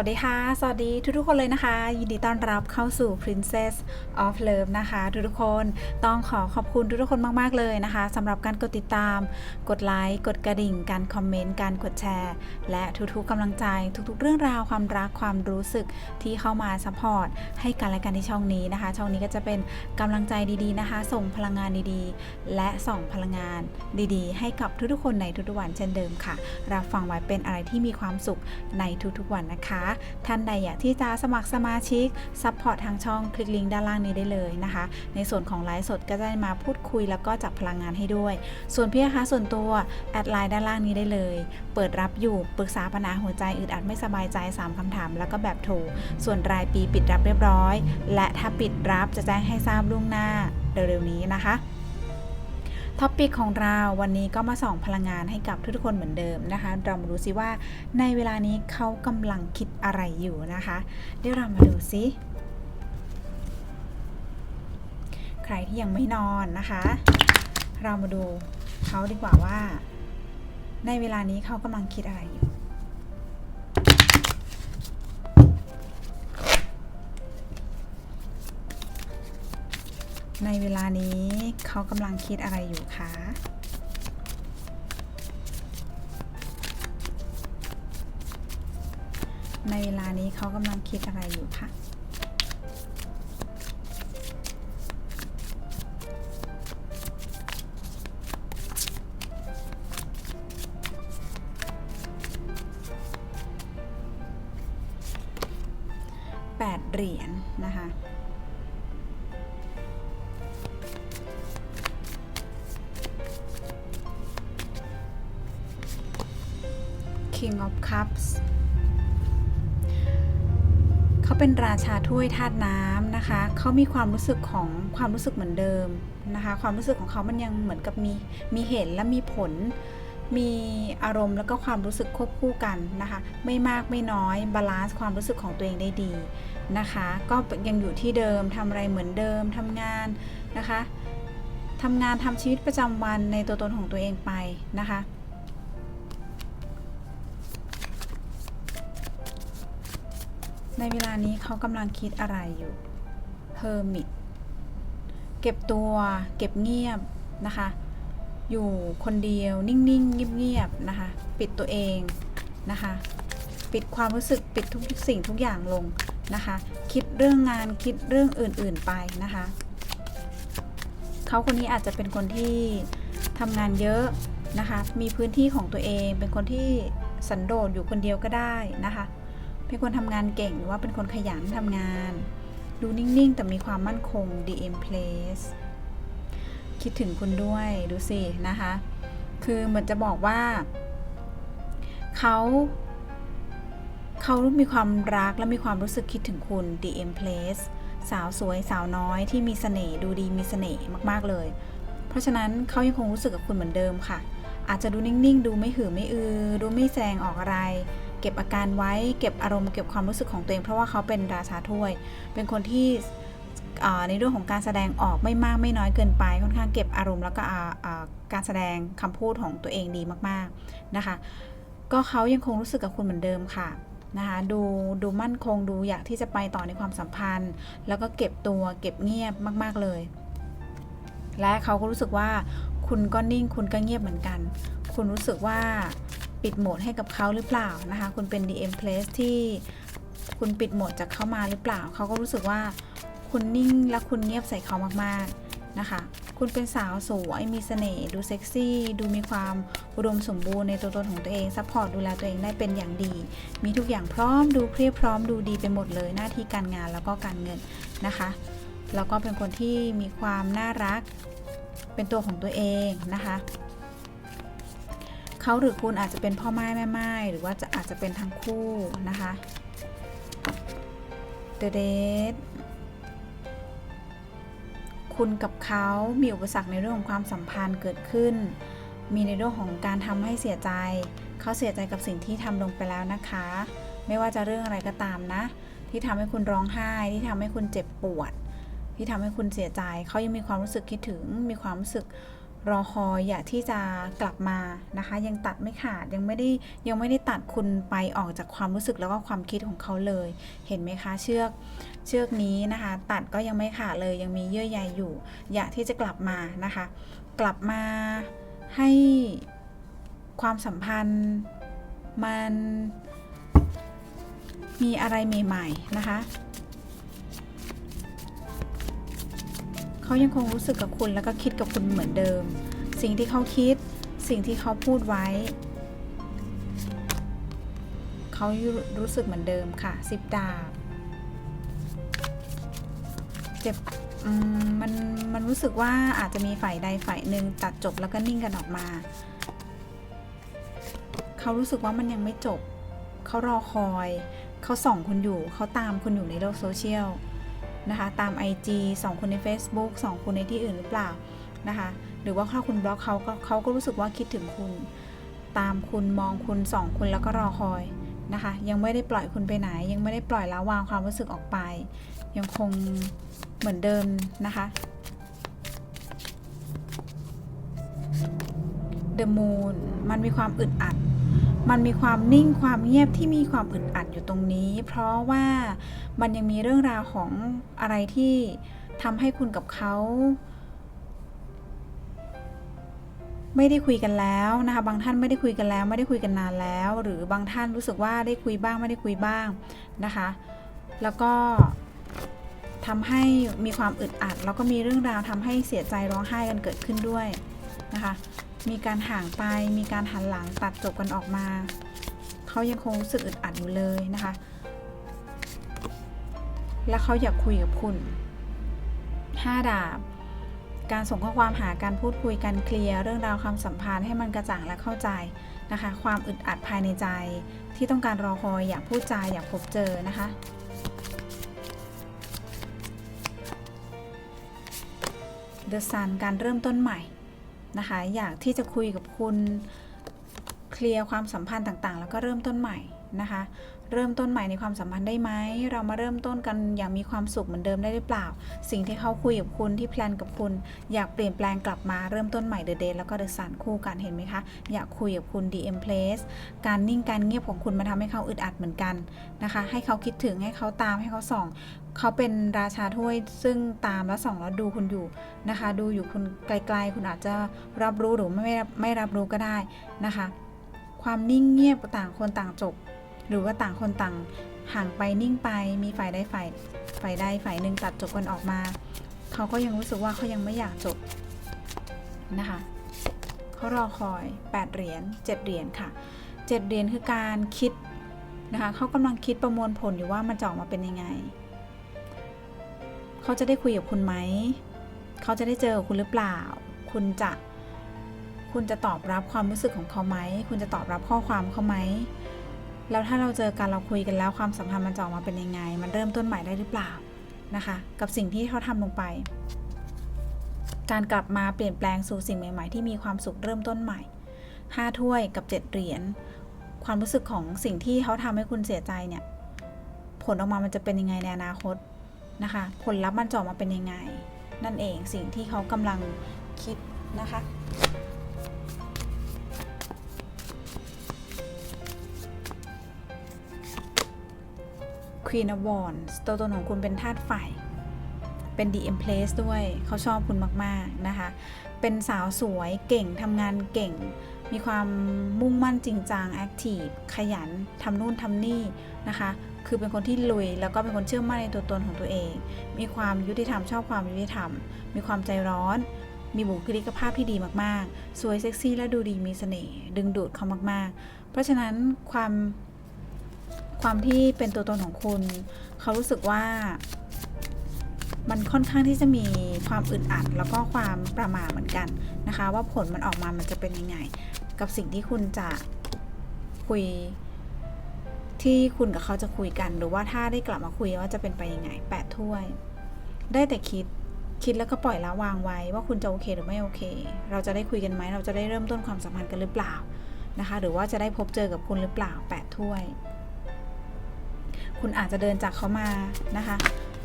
สวัสดีค่ะ สวัสดีทุกๆคนเลยนะคะ ยินดีต้อนรับเข้าสู่ Princess of Love นะคะ ทุกๆคนต้องขอขอบคุณทุกๆคนมากๆเลยนะคะสำหรับการกดติดตาม กดไลค์กดกระดิ่ง การคอมเมนต์ การกดแชร์ และทุกๆกำลังใจ ทุกๆ เรื่องราวความรักความรู้สึกที่เข้ามาซัพพอร์ตให้กันและกันที่ช่องนี้นะคะ ช่องนี้ก็จะเป็นกำลังใจดีๆนะคะ ส่งพลังงานดีๆ และส่องพลังงานดีๆ ให้กับทุกๆคนในทุกๆวันเช่นเดิมค่ะรับฟังไว้เป็นอะไรที่มีความสุขในทุกๆวันนะคะท่านใดอยากที่จะสมัครสมาชิกซัพพอร์ตทางช่องคลิกลิงก์ด้านล่างนี้ได้เลยนะคะ ในส่วนของไลฟ์สดก็จะมาพูดคุยแล้วก็จับพลังงานให้ด้วย ส่วนพี่นะคะส่วนตัวแอดไลน์ด้านล่างนี้ได้เลย เปิดรับอยู่ปรึกษาปัญหาหัวใจอึดอัดไม่สบายใจ 3คำถาม แล้วก็แบบโทรส่วนรายปีปิดรับเรียบร้อย และถ้าปิดรับจะแจ้งให้ทราบล่วงหน้าเร็วๆนี้นะคะ ท็อปิกของเราวันนี้ก็มาส่องพลังงานให้กับทุกๆคนเหมือนเดิมนะคะ เรามาดูซิว่าในเวลานี้เขากำลังคิดอะไรอยู่นะคะเดี๋ยวเรามาดูซิ ใครที่ยังไม่นอนนะคะ เรามาดูเขาดีกว่าว่า ในเวลานี้เขากำลังคิดอะไรอยู่ ในเวลานี้เขากำลังคิดอะไรอยู่คะในเวลานี้เขากำลังคิดอะไรอยู่คะ King of Cups เขาเป็นราชาถ้วยธาตุน้ำนะคะ เขามีความรู้สึกของความรู้สึกเหมือนเดิมนะคะ ความรู้สึกของเขามันยังเหมือนกับมีมีเหตุและมีผล มีอารมณ์แล้วก็ความรู้สึกควบคู่กันนะคะ ไม่มากไม่น้อยบาลานซ์ความรู้สึกของตัวเองได้ดีนะคะ ก็ยังอยู่ที่เดิมทำอะไรเหมือนเดิมทำงานนะคะทำงานทำชีวิตประจำวันในตัวตนของตัวเองไปนะคะ ในเวลานี้เขากำลังคิดอะไรอยู่ Hermit เก็บตัวเก็บเงียบนะคะ อยู่คนเดียวนิ่งๆเงียบๆนะคะ ปิดตัวเองนะคะ ปิดความรู้สึกปิดทุกสิ่งทุกอย่างลงนะคะ คิดเรื่องงานคิดเรื่องอื่นๆไปนะคะเขาคนนี้อาจจะเป็นคนที่ทำงานเยอะนะคะ มีพื้นที่ของตัวเอง เป็นคนที่สันโดษอยู่คนเดียวก็ได้นะคะ เป็นคนทำงานเก่งหรือว่าเป็นคนขยันทำงาน ดูนิ่งๆ แต่มีความมั่นคง DM place คิดถึงคุณด้วยดูสินะคะ คือเหมือนจะบอกว่าเขาเขามีความรักและมีความรู้สึกคิดถึงคุณ DM place สาวสวยสาวน้อยที่มีเสน่ห์ดูดีมีเสน่ห์มากๆเลย เพราะฉะนั้นเขายังคงรู้สึกกับคุณเหมือนเดิมค่ะ อาจจะดูนิ่งๆ ดูไม่หือไม่อือ ดูไม่แสดงออกอะไร เก็บอาการไว้ เก็บอารมณ์เก็บความรู้สึกของตัวเอง เพราะว่าเขาเป็นราชาถ้วย เป็นคนที่ในเรื่องของการแสดงออกไม่มากไม่น้อยเกินไป ค่อนข้างเก็บอารมณ์แล้วก็การแสดงคำพูดของตัวเองดีมากๆนะคะ ก็เขายังคงรู้สึกกับคุณเหมือนเดิมค่ะนะคะดูดูมั่นคงดูอยากที่จะไปต่อในความสัมพันธ์ แล้วก็เก็บตัวเก็บเงียบมาก ๆเลย และเขาก็รู้สึกว่าคุณก็นิ่งคุณก็เงียบเหมือนกัน คุณรู้สึกว่า ปิดโหมดให้กับเขาหรือเปล่านะคะ คุณเป็น DM place ที่คุณปิดโหมดจากเขามาหรือเปล่า เขาก็รู้สึกว่าคุณนิ่งและคุณเงียบใส่เขามากๆนะคะ คุณเป็นสาวสวยมีเสน่ห์ดูเซ็กซี่ ดูมีความอุดมสมบูรณ์ในตัวตนของตัวเองซัพพอร์ตดูแลตัวเองได้เป็นอย่างดี มีทุกอย่างพร้อมดูเพรียบพร้อมดูดีไปหมดเลยหน้าที่การงานแล้วก็การเงินนะคะแล้วก็เป็นคนที่มีความน่ารัก เป็นตัวของตัวเองนะคะ เขาหรือคุณอาจจะเป็นพ่อไม้แม่ไม้หรือว่าจะอาจจะเป็นทั้งคู่นะคะ The Dead คุณกับเขามีอุปสรรคในเรื่องของความสัมพันธ์เกิดขึ้น มีในเรื่องของการทำให้เสียใจ เขาเสียใจกับสิ่งที่ทำลงไปแล้วนะคะ ไม่ว่าจะเรื่องอะไรก็ตามนะ ที่ทำให้คุณร้องไห้ ที่ทำให้คุณเจ็บปวด ที่ทำให้คุณเสียใจ เขายังมีความรู้สึกคิดถึง มีความรู้สึก รอคอยอยากที่จะกลับมานะคะ ยังตัดไม่ขาดยังไม่ได้ยังไม่ได้ตัดคุณไปออกจากความรู้สึกแล้วก็ความคิดของเขาเลย เห็นไหมคะเชือกเชือกนี้นะคะ ตัดก็ยังไม่ขาดเลยยังมีเยื่อใยอยู่ อยากที่จะกลับมานะคะ กลับมาให้ความสัมพันธ์มันมีอะไรใหม่ ๆ นะคะ เขายังคงรู้สึกกับคุณแล้วก็คิดกับคุณเหมือนเดิม สิ่งที่เขาคิด สิ่งที่เขาพูดไว้ เขารู้สึกเหมือนเดิมค่ะสิบดาบเจ็บมมันมันรู้สึกว่าอาจจะมีฝ่ายใดฝ่ายหนึ่งตัดจบแล้วก็นิ่งกันออกมา เขารู้สึกว่ามันยังไม่จบ เขารอคอย เขาส่องคุณอยู่ เขาตามคุณอยู่ในโลกโซเชียล นะคะ ตาม IG ส่องคุณใน Facebook ส่องคุณในที่อื่นหรือเปล่านะคะ หรือว่าถ้าคุณบล็อกเขาก็เขาก็รู้สึกว่าคิดถึงคุณ ตามคุณมองคุณสองคุณแล้วก็รอคอยนะคะ ยังไม่ได้ปล่อยคุณไปไหน ยังไม่ได้ปล่อยแล้ววางความรู้สึกออกไป ยังคงเหมือนเดิมนะคะ The Moon มันมีความอึดอัด มันมีความนิ่งความเงียบที่มีความอึดอัดอยู่ตรงนี้ เพราะว่ามันยังมีเรื่องราวของอะไรที่ทำให้คุณกับเขาไม่ได้คุยกันแล้วนะคะบางท่านไม่ได้คุยกันแล้ว ไม่ได้คุยกันนานแล้ว หรือบางท่านรู้สึกว่าได้คุยบ้างไม่ได้คุยบ้างนะคะ แล้วก็ทำให้มีความอึดอัด แล้วก็มีเรื่องราวทำให้เสียใจร้องไห้กันเกิดขึ้นด้วยนะคะ มีการห่างไป มีการหันหลังตัดจบกันออกมา เขายังคงรู้สึกอึดอัดอยู่เลยนะคะ และเขาอยากคุยกับคุณ5ดาบ การส่งข้อความหาการพูดคุยกันเคลียร์เรื่องราวความสัมพันธ์ให้มันกระจ่างและเข้าใจนะคะ ความอึดอัดภายในใจ ที่ต้องการรอคอยอยากพูดจาอยากพบเจอนะคะ The Sun การเริ่มต้นใหม่ นะคะ อยากที่จะคุยกับคุณ เคลียร์ความสัมพันธ์ต่างๆ แล้วก็เริ่มต้นใหม่นะคะ เริ่มต้นใหม่ในความสัมพันธ์ได้ไหม เรามาเริ่มต้นกันอย่างมีความสุขเหมือนเดิมได้หรือเปล่า สิ่งที่เขาคุยกับคุณที่แพลนกับคุณ อยากเปลี่ยนแปลงกลับมาเริ่มต้นใหม่เด e d เดแล้วก็เดอะสันคู่กันเห็นไหมคะ อยากคุยกับคุณ DM Place การนิ่งการเงียบของคุณมาทำให้เขาอึดอัดเหมือนกันนะคะ ให้เขาคิดถึงให้เขาตามให้เขาส่องเขาเป็นราชาถ้วยซึ่งตามและส่องแล้วดูคุณอยู่นะคะ ดูอยู่คุณไกลๆ คุณอาจจะรับรู้หรือไม่ไม่รับรู้ก็ได้นะคะ ความนิ่งเงียบต่างคนต่างจบ หรือว่าต่างคนต่างห่างไปนิ่งไปมีฝ่ายใดฝ่ายฝ่ายใดฝ่ายหนึ่งตัดจบกันออกมา เขาก็ยังรู้สึกว่าเขายังไม่อยากจบนะคะเขารอคอย 8 เหรียญ7เหรียญค่ะ 7 เหรียญคือการคิดนะคะเขากำลังคิดประมวลผลอยู่ว่ามันจะออกมาเป็นยังไง เขาจะได้คุยกับคุณไหม เขาจะได้เจอคุณหรือเปล่า คุณจะ คุณจะตอบรับความรู้สึกของเขาไหม คุณจะตอบรับข้อความเขาไหม แล้วถ้าเราเจอกันเราคุยกันแล้วความสัมพันธ์มันจะออกมาเป็นยังไง มันเริ่มต้นใหม่ได้หรือเปล่านะคะ กับสิ่งที่เขาทำลงไป การกลับมาเปลี่ยนแปลงสู่สิ่งใหม่ ๆ ที่มีความสุขเริ่มต้นใหม่ 5 ถ้วยกับ 7 เหรียญ ความรู้สึกของสิ่งที่เขาทำให้คุณเสียใจเนี่ย ผลออกมามันจะเป็นยังไงในอนาคตนะคะ ผลลัพธ์มันจะออกมาเป็นยังไง นั่นเองสิ่งที่เขากำลังคิดนะคะ Queen of Wands ตัวตนของคุณเป็นธาตุไฟเป็น DM Place ด้วยเขาชอบคุณมากๆนะคะ เป็นสาวสวยเก่งทำงานเก่ง มีความมุ่งมั่นจริงจังแอคทีฟขยันทำนู่นทำนี่นะคะ คือเป็นคนที่ลุย แล้วก็เป็นคนเชื่อมั่นในตัวตนของตัวเอง มีความยุติธรรมชอบความยุติธรรม มีความใจร้อนมีบุคลิกภาพที่ดีมาก ๆ สวยเซ็กซี่และดูดีมีเสน่ห์ดึงดูดเขามาก ๆ เพราะฉะนั้นความ ความที่เป็นตัวตนของคุณ เขารู้สึกว่า มันค่อนข้างที่จะมีความอึดอัด แล้วก็ความประมาทเหมือนกันนะคะ ว่าผลมันออกมามันจะเป็นยังไง กับสิ่งที่คุณจะคุยที่คุณกับเขาจะคุยกัน หรือว่าถ้าได้กลับมาคุยว่าจะเป็นไปยังไงแปดถ้วย ได้แต่คิดคิดแล้วก็ปล่อยละวางไว้ว่าคุณจะโอเคหรือไม่โอเค เราจะได้คุยกันไหมเราจะได้เริ่มต้นความสัมพันธ์กันหรือเปล่านะคะ หรือว่าจะได้พบเจอกับคุณหรือเปล่าแปดถ้วย คุณอาจจะเดินจากเขามานะคะ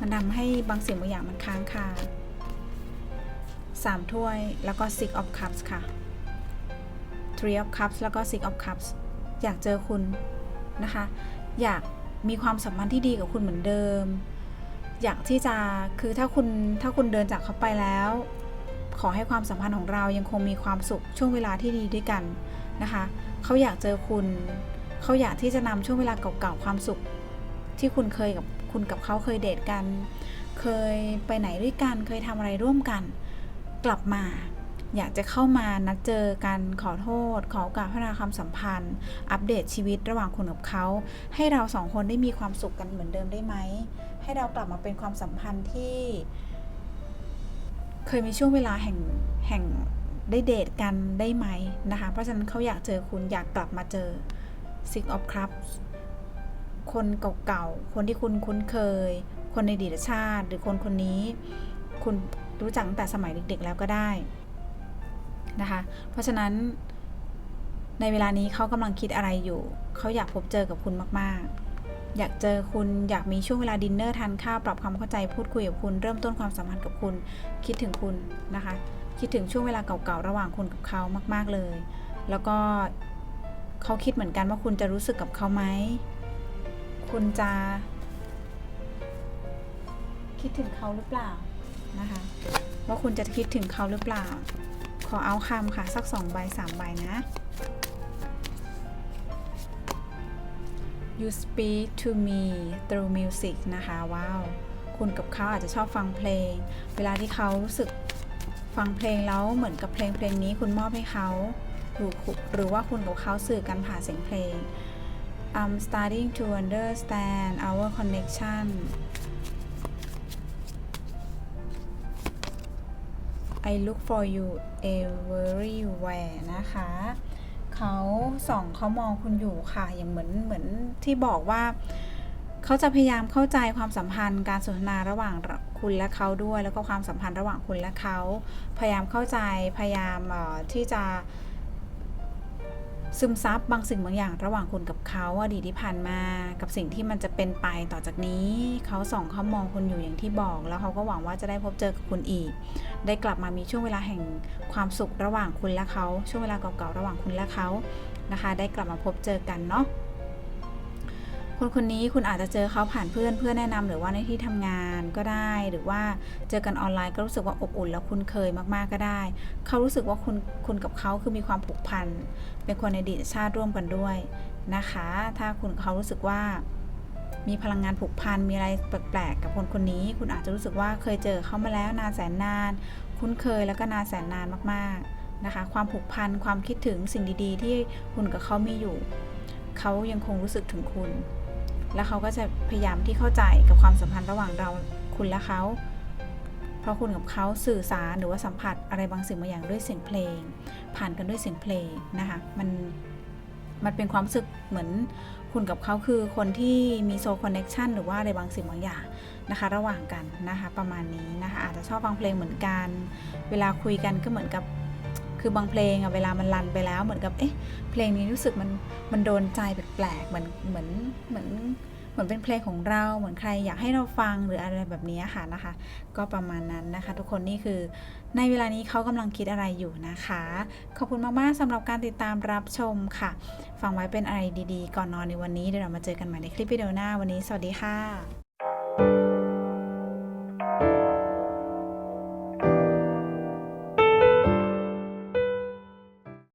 มันทำให้บางสิ่งบางอย่างมันค้างคา3ถ้วยแล้วก็ six of cups ค่ะ three of cups แล้วก็ six of cups อยากเจอคุณนะคะ อยากมีความสัมพันธ์ที่ดีกับคุณเหมือนเดิม อยากที่จะคือถ้าคุณถ้าคุณเดินจากเขาไปแล้ว ขอให้ความสัมพันธ์ของเรายังคงมีความสุขช่วงเวลาที่ดีด้วยกันนะคะ เขาอยากเจอคุณ เขาอยากที่จะนำช่วงเวลาเก่าๆความสุข ที่คุณเคยกับคุณกับเขาเคยเดทกัน เคยไปไหนด้วยกัน เคยทำอะไรร่วมกัน กลับมา อยากจะเข้ามานัดเจอกันขอโทษ ขอโอกาสพัฒนาความสัมพันธ์ อัปเดตชีวิตระหว่างคุณกับเขา ให้เราสองคนได้มีความสุขกันเหมือนเดิมได้ไหม ให้เรากลับมาเป็นความสัมพันธ์ที่ เคยมีช่วงเวลาแห่งแห่งได้เดทกันได้ไหมนะคะ เพราะฉะนั้นเขาอยากเจอคุณอยากกลับมาเจอ Six of Cups คนเก่าๆ คนที่คุณคุ้นเคย คนในดีตชาติ หรือคนคนนี้ คุณรู้จักตั้งแต่สมัยเด็กๆแล้วก็ได้นะคะ เพราะฉะนั้นในเวลานี้เขากำลังคิดอะไรอยู่ เขาอยากพบเจอกับคุณมากๆ อยากเจอคุณ อยากมีช่วงเวลาดินเนอร์ทานข้าว ปรับความเข้าใจ พูดคุยกับคุณ เริ่มต้นความสัมพันธ์กับคุณ คิดถึงคุณนะคะ คิดถึงช่วงเวลาเก่าๆ ระหว่างคุณกับเขามาก ๆ เลย แล้วก็เขาคิดเหมือนกันว่าคุณจะรู้สึกกับเขาไหม คุณจะ คิดถึงเขาหรือเปล่านะคะ ว่าคุณจะคิดถึงเขาหรือเปล่า ขอเอาคำค่ะ สักสองใบสามใบนะ you speak to me through music นะคะ ว้าว คุณกับเขาอาจจะชอบฟังเพลง เวลาที่เขารู้สึกฟังเพลงแล้วเหมือนกับเพลงเพลงนี้คุณมอบให้เขาหรือหรือว่าคุณกับเขาสื่อกันผ่านเสียงเพลง I'm starting to understand our connection I look for you everywhere นะคะ เขาส่องเขามองคุณอยู่ค่ะ อย่างเหมือนเหมือนที่บอกว่า เขาจะพยายามเข้าใจความสัมพันธ์การสนทนาระหว่างคุณและเขาด้วย แล้วก็ความสัมพันธ์ระหว่างคุณและเขา พยายามเข้าใจ พยายามที่จะ ซึมซับบางสิ่งบางอย่างระหว่างคุณกับเขาอดีตที่ผ่านมา กับสิ่งที่มันจะเป็นไปต่อจากนี้ เขาส่องเขามองคุณอยู่อย่างที่บอก แล้วเขาก็หวังว่าจะได้พบเจอกับคุณอีก ได้กลับมามีช่วงเวลาแห่งความสุขระหว่างคุณและเขา ช่วงเวลาเก่าๆระหว่างคุณและเขานะคะ ได้กลับมาพบเจอกันเนาะ คนคนนี้คุณอาจจะเจอเขาผ่านเพื่อนเพื่อนแนะนำหรือว่าในที่ทำงานก็ได้ หรือว่าเจอกันออนไลน์ก็รู้สึกว่าอบอุ่นแล้วคุ้นเคยมากๆก็ได้ เขารู้สึกว่าคุณคุณกับเขาคือมีความผูกพันเป็นคนในดีชาติร่วมกันด้วยนะคะ ถ้าคุณเขารู้สึกว่ามีพลังงานผูกพัน มีอะไรแปลกๆ กับคนคนนี้ คุณอาจจะรู้สึกว่าเคยเจอเขามาแล้วนานแสนนาน คุ้นเคยแล้วก็นานแสนนานมากๆนะคะ ความผูกพัน ความคิดถึงสิ่งดีๆ ที่คุณกับเขามีอยู่ เขายังคงรู้สึกถึงคุณ แล้วเขาก็จะพยายามที่เข้าใจกับความสัมพันธ์ระหว่างเราคุณและเขา เพราะคุณกับเขาสื่อสารหรือว่าสัมผัสอะไรบางสิ่งบางอย่างด้วยเสียงเพลง ผ่านกันด้วยเสียงเพลงนะคะ มันมันเป็นความรู้สึกเหมือนคุณกับเขาคือคนที่มีโซคอนเน็ชันหรือว่าอะไรบางสิ่งบางอย่างนะคะ ระหว่างกันนะคะ ประมาณนี้นะคะ อาจจะชอบฟังเพลงเหมือนกัน เวลาคุยกันก็เหมือนกับ คือบางเพลงอะเวลามันรันไปแล้วเหมือนกับเอ๊ะเพลงนี้รู้สึกมันมันโดนใจแปลกๆเหมือนเหมือนเหมือนเหมือนเป็นเพลงของเราเหมือนใครอยากให้เราฟังหรืออะไรแบบนี้ค่ะนะคะ ก็ประมาณนั้นนะคะ ทุกคนนี่คือในเวลานี้เขากำลังคิดอะไรอยู่นะคะ ขอบคุณมากๆสำหรับการติดตามรับชมค่ะ ฟังไว้เป็นอะไรดีๆ ก่อนนอนในวันนี้เดี๋ยวเรามาเจอกันใหม่ในคลิปวิดีโอหน้าวันนี้สวัสดีค่ะ